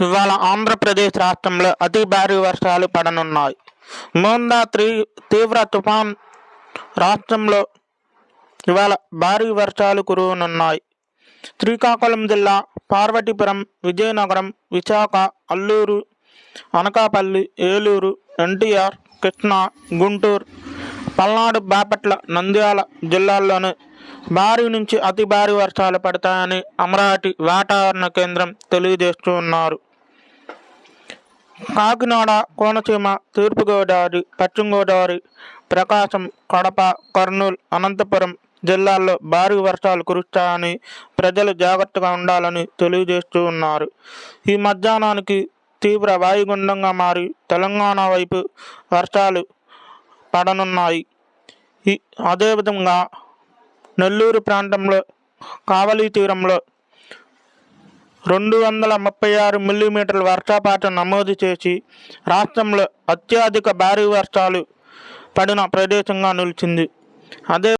ఇవాళ ఆంధ్రప్రదేశ్ రాష్ట్రంలో అతి భారీ వర్షాలు పడనున్నాయి. మోందా త్రీ తీవ్ర తుఫాన్ రాష్ట్రంలో ఇవాళ భారీ వర్షాలు కురువనున్నాయి. శ్రీకాకుళం జిల్లా పార్వతీపురం విజయనగరం విశాఖ అల్లూరు అనకాపల్లి ఏలూరు ఎన్టీఆర్ కృష్ణా గుంటూరు పల్నాడు బాపట్ల నంద్యాల జిల్లాల్లోనూ భారీ నుంచి అతి భారీ వర్షాలు పడతాయని అమరావతి వాతావరణ కేంద్రం తెలియజేస్తూ ఉన్నారు. కాకినాడ కోనసీమ తూర్పుగోదావరి పశ్చిమ గోదావరి ప్రకాశం కడప కర్నూలు అనంతపురం జిల్లాల్లో భారీ వర్షాలు కురుస్తాయని ప్రజలు జాగ్రత్తగా ఉండాలని తెలియజేస్తూ ఉన్నారు. ఈ మధ్యాహ్నానికి తీవ్ర వాయుగుండంగా మారి తెలంగాణ వైపు వర్షాలు పడనున్నాయి. ఈ అదేవిధంగా నెల్లూరు ప్రాంతంలో కావలి తీరంలో రెండు వందల ముప్పై ఆరు మిల్లీమీటర్ల వర్షపాతం నమోదు చేసి రాష్ట్రంలో అత్యధిక భారీ వర్షాలు పడిన ప్రదేశంగా నిలిచింది. అదే